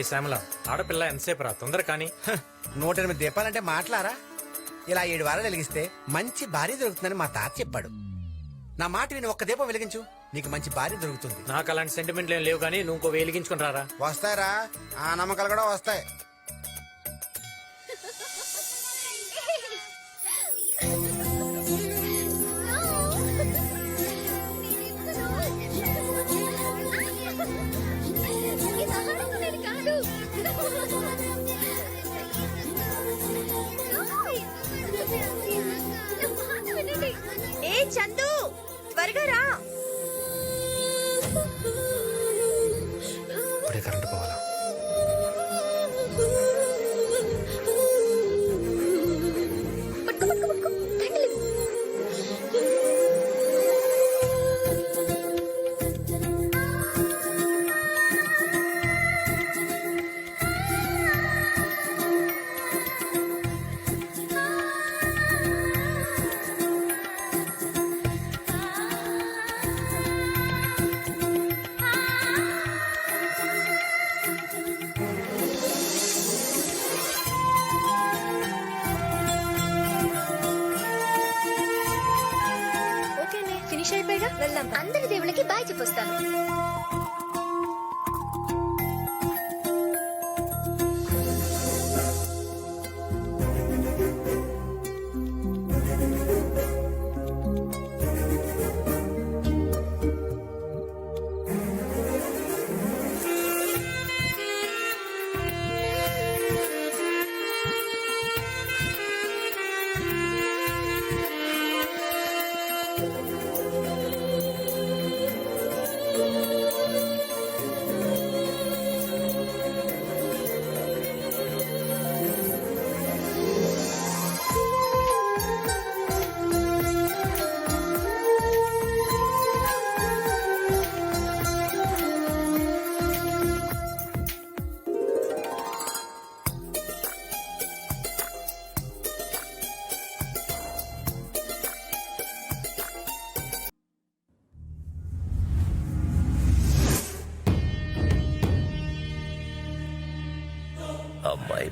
రే శ్యామల ఆడపిల్ల ఎంతసేపు రా? తొందర కానీ. నూట ఎనిమిది దీపాలంటే మాట్లారా? ఇలా ఏడు వారాలు వెలిగిస్తే మంచి భార్య దొరుకుతుందని మా తాత చెప్పాడు. నా మాట విని ఒక్క దీపం వెలిగించు నీకు మంచి భార్య దొరుకుతుంది. నాకు అలాంటి సెంటిమెంట్లు ఏం లేవు కానీ నువ్వు ఇంకో వెలిగించుకుని రారా? వస్తాయరా. ఆ నమ్మకాలు కూడా వస్తాయి. Ooh. అందరి దేవుళ్ళకి బాయ్ చెప్పొస్తాను.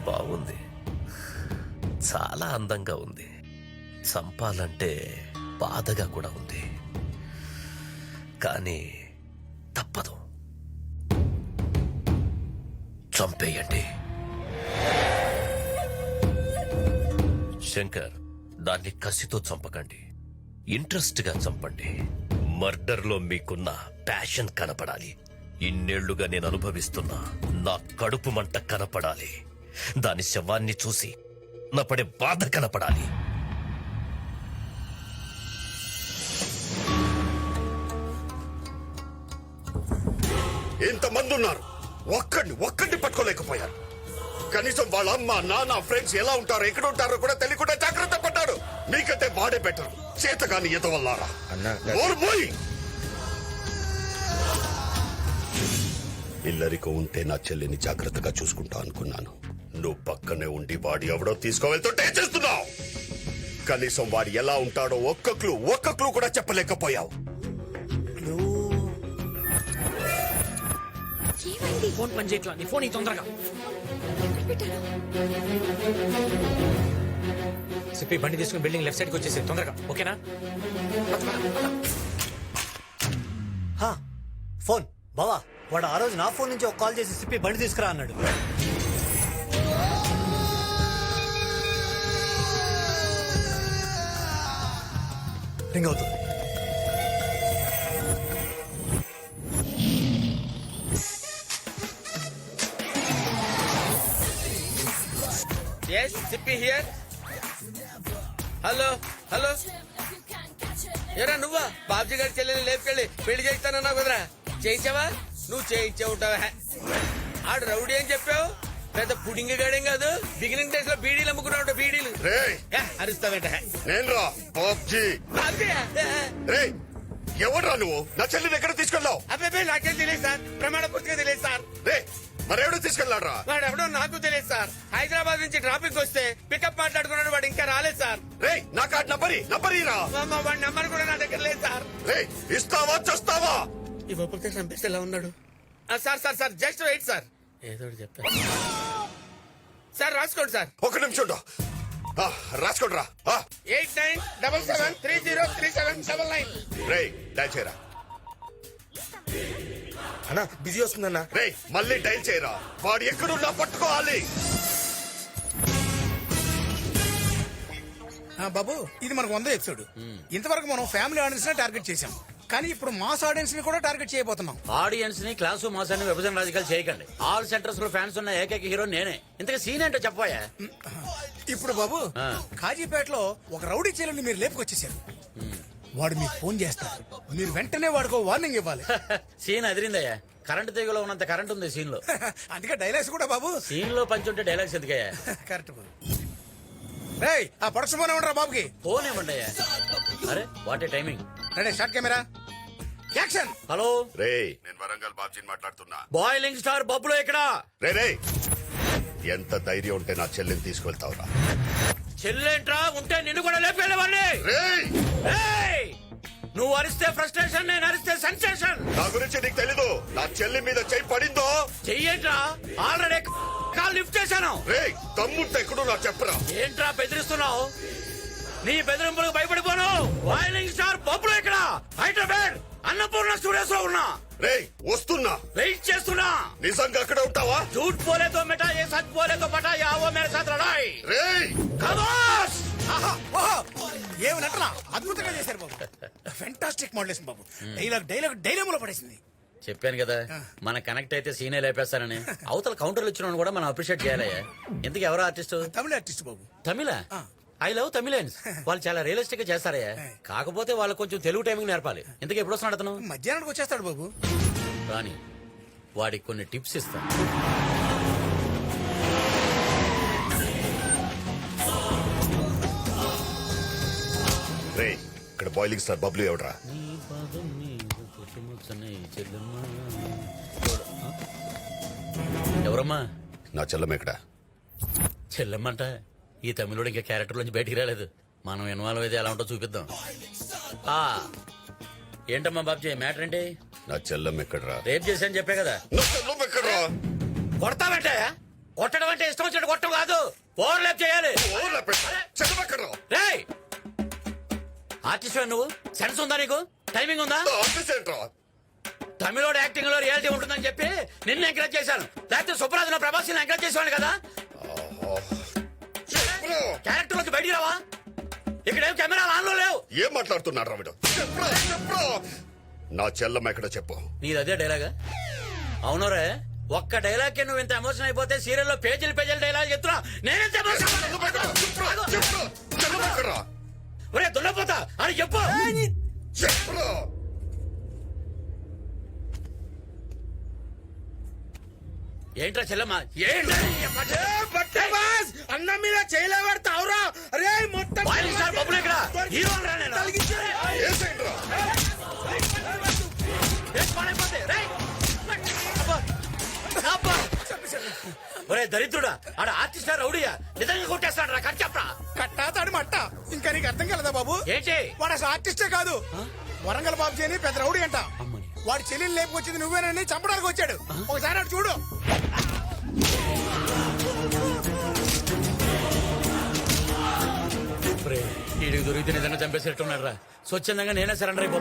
బాగుంది. చాలా అందంగా ఉంది. చంపాలంటే బాధగా కూడా ఉంది. కానీ తప్పదు. చంపేయండి. శంకర్ దాన్ని కసితో చంపకండి. ఇంట్రెస్ట్గా చంపండి. మర్డర్లో మీకున్న ప్యాషన్ కనపడాలి. ఇన్నేళ్ళుగా నేను అనుభవిస్తున్న నా కడుపు మంట కనపడాలి. దాని శవాన్ని చూసి నా పడే బాధ కనపడాలి. ఇంతమంది ఉన్నారు ఒక్కడిని ఒక్కడిని పట్టుకోలేకపోయారు. కనీసం వాళ్ళ అమ్మ నాన్న ఫ్రెండ్స్ ఎలా ఉంటారో ఎక్కడ ఉంటారో కూడా తెలియకుండా జాగ్రత్త పడ్డారు మీకంటే వాడే బెటర్. చేతగాని ఈత వల్లారా ఇల్లరికో ఉంటే నా చెల్లిని జాగ్రత్తగా చూసుకుంటా అనుకున్నాను. నువ్వు పక్కనే ఉండి వాడి ఎవడో తీసుకువెళ్తుంటే చేస్తున్నావు. కనీసం వాడు ఎలా ఉంటాడో ఒక్క క్లూ ఒక్క క్లూ కూడా చెప్పలేకపోయావు. ఫోన్ పని చేయట్లా? నీ ఫోన్ ఈ తొందరగా. సిప్పి బండి తీసుకుని బిల్డింగ్ లెఫ్ట్ సైడ్కి వచ్చేసి తొందరగా. ఓకేనా? ఫోన్. బావా వాడు ఆ రోజు నా ఫోన్ నుంచి ఒక కాల్ చేసి సిప్పి బండి తీసుకురా అన్నాడు. రింగ్ అవుతుంది. Yes Sippy here hello hello ఎరా నువ్వా? బాబ్జీ గారి చెల్లెని లేపుకెళ్ళి పెళ్ళి చేస్తానన్నావు కుదరా. చేయించావా? నువ్వు చేయించే ఉంటావా? ఆడు రౌడీ అని చెప్పావు. పెద్ద పుడింగి గాడేం కాదు? బిగినింగ్ డేస్లో బీడీలు అమ్ముకున్నావు బీడీలు. రేయ్. ఏ, అరుస్తావేంట? నేను రా పబ్జీ. అబ్బే, రే ఎవడ్రా నువ్వు? నా చెల్లిని ఎక్కడ తీసుకెళ్ళావు? అబ్బే నాకేం తెలియదు సార్. ప్రమాణ పూర్తిగా తెలియదు సార్. రే మరెవడో తీసుకెళ్ళాడ్రా? వాడు ఎవడో నాకు తెలియదు సార్. హైదరాబాద్ నుంచి ట్రాఫిక్ వస్తే పికప్ మాట్లాడుకున్నాడు వాడు ఇంకా రాలేదు సార్. రే నా కార్డు నంబరి నంబరి రా మా- మా వాడి నంబర్ కూడా నా దగ్గర లేదు సార్. రే ఇస్తావా చస్తావా? ఇవ్వకపోతే చంపేస్తే ఎలా ఉన్నాడు? ఆ, sir sir sir just wait sir. ఏదో ఒకటి చెప్పా. సార్ రాసుకోండి సార్. ఒక నిమిషం ఉండు. ఆ, రాసుకోండిరా ఆ, eight nine double seven three zero three seven double nine. రేయ్ డైల్ చేయరా. అన్నా బిజీ వస్తుందన్నా. రేయ్ మళ్ళీ డైల్ చేయరా. వాడు ఎక్కడున్నా పట్టుకోవాలి. ఆ, బాబు ఇది మనకు వంద ఎపిసోడ్. ఇంతవరకు మనం ఫ్యామిలీ ఆడియన్స్ నే టార్గెట్ చేసాం కానీ ఇప్పుడు మాస్ ఆడియన్స్ని కూడా టార్గెట్ చేయబోతున్నాం. ఆడియన్స్ని క్లాసు మాసాన్ని విభజన రాజకీయాలు చేయకండి. ఆల్ సెంటర్స్లో ఫ్యాన్స్ ఉన్న ఏకైక హీరో నేనే. ఇంతగా సీన్ ఏంటో చెప్పబోయా? ఇప్పుడు బాబు. కాజీపేటలో ఒక రౌడీ చీలని మీరు లేపుకొచ్చేసారు. వాడు మీకు ఫోన్ చేస్తాడు మీరు వెంటనే వాడికి వార్నింగ్ ఇవ్వాలి. సీన్ అదిరిందయ్యా. కరెంట్ తీగలో ఉన్నంత కరెంట్ ఉంది సీన్లో అందుకే డైలాగ్స్ కూడా బాబు. సీన్లో పంచుంటే డైలాగ్స్ ఎందుకయ్యా? కరెక్ట్ బాబు. రేయ్ ఆ ప్రొడక్షన్ పోనే ఉండరా బాబుకి. ఫోన్ ఏమండి అయ్యా అరే what a timing. Ready shot camera. Action! Hello? రేయ్. నేను వరంగల్ బాబ్జీని మాట్లాడుతున్నా. బాయిలింగ్ స్టార్ బబ్బులు ఇక్కడ రే రే ఎంత ధైర్యం ఉంటే నా చెల్లిని తీసుకెళ్తావురా? చెల్లెంట్రా ఉంటే నిన్ను కూడా లేపేళ్ళవాడిని రేయ్. ఏయ్! నువ్వు అరిస్తే ఫ్రస్ట్రేషన్ నేను అరిస్తే సెన్సేషన్ నా గురించి నీకు తెలీదు. నా చెల్లి మీద చెయ్యి పడిందో? చెయ్యేంట్రా ఆల్రెడీ కాల్ లిఫ్ట్ చేశాను. రేయ్ తమ్ముంటే ఎక్కడో నా చెప్పరా? ఏంట్రా బెదిరిస్తున్నావు? నీ బెదిరింపులకు భయపడిపోను. వాయిలింగ్ స్టార్ బొబ్బులు ఇక్కడ హైదరాబాద్! అన్నపూర్ణ స్టూడియోస్ లో ఉన్నా రేయ్ వస్తున్నా వెయిట్ చేస్తున్నా నిజంగా అక్కడ ఉంటావా झूठ बोले तो मिटा ये सच बोले तो पटा या वो मेरे साथ लड़ाई రేయ్ खमोश ఆహా, ఓహో ఏమి నటన అద్భుతంగా చేశారు బాబు ఫెంటాస్టిక్ మోడలేషన్ బాబు డైలాగ్ డైలాగ్ డైలాగ్ పడేసింది చెప్పాను కదా మన కనెక్ట్ అయితే సీనే లేపేస్తానని అవతల కౌంటర్లు ఇచ్చిన కూడా మనం అప్రిషియేట్ చేయాలయ్యా ఇంతకు ఎవరో ఆర్టిస్ట్ తమిళ ఆర్టిస్ట్ బాబు తమిళ ఐ లవ్ తమిళన్స్ వాళ్ళు చాలా రియలిస్టిక్గా చేస్తారయ్యా కాకపోతే వాళ్ళు కొంచెం తెలుగు టైమింగ్ నేర్పాలి. ఇంతకు ఎప్పుడు వస్తున్నాడు అతను? మధ్యాహ్నానికి వచ్చేస్తాడు బాబు. రాని వాడికి కొన్ని టిప్స్ ఇస్తాను రేయ్ ఇక్కడ బాయిలింగ్ స్టార్ బబ్లు ఎవడరా? చెల్లెమ్మ. ఎవరమ్మా? నా చెల్లం ఎక్కడ? చెల్లెమ్మంట. ఈ తమిళుడు ఇంకా క్యారెక్టర్ నుంచి బయటికి రాలేదు. మనం ఇన్వాల్వ్ అయితే ఎలా ఉంటో చూపిద్దాం. ఆ ఏంటమ్మా బాబ్జీ మ్యాటర్ ఏంటి? నా చెల్లం ఎక్కడరా? రేప్ చేశాను చెప్పే కదా. ఎక్కడరా? కొడతామంటే కొట్టడం అంటే ఇష్టం వచ్చినట్టు కొట్టడం కాదు. ఓవర్ రేప్ చేయాలి చెల్లం ఎక్కడరా? ఆర్టిస్ట్ నువ్వు? సెన్స్ ఉందా నీకు? టైమింగ్ ఉందా? తమిళోడు యాక్టింగ్లో రియాలిటీ ఉంటుందని చెప్పి నిన్ను ఎంకరేజ్ చేశాను. లేకపోతే సుప్రాజ్ ప్రభాస్ ఎంకరేజ్ చేసేవాడు కదా. క్యారెక్టర్ నుంచి బయటికి రావా ఇక్కడ కెమెరా ఆన్లో లేవు ఏం మాట్లాడుతున్నాడు రావిడ నా చెల్లం ఎక్కడ చెప్పు నీది అదే డైలాగా అవునరే ఒక్క డైలాగ్కి నువ్వు ఇంత ఎమోషన్ అయిపోతే సీరియల్లో పేజీలు పేజీలు డైలాగ్ చెప్తున్నా నేనెంత ఎక్కడరా ఒరే దున్నపోతా అని చెప్పు ఏంట్రా చెల్లమ్మ? అన్న మీద చేయలేబడతావురా అరే మొత్తం హీరో ఒరే దరిద్రుడా ఆడ ఆర్టిస్ట్ రౌడీయా? నిజంగా కొట్టేస్తాడు రా కట్ చెప్పరా? కట్టా తాడు మట్ట. ఇంకా నీకు అర్థం కలదా బాబు? ఏంటి? వాడు అసలు ఆర్టిస్టే కాదు. వరంగల్ బాబు అని పెద్ద రౌడీ అంట. వాడి చెల్లెలు లేపుకొచ్చింది నువ్వేనని చంపడానికి వచ్చాడు. ఒకసారి అటు చూడు. దొరికితే నిజంగా చంపేసేట్టున్నాడు రా. స్వచ్ఛందంగా నేనే సరెండర్ అయిపో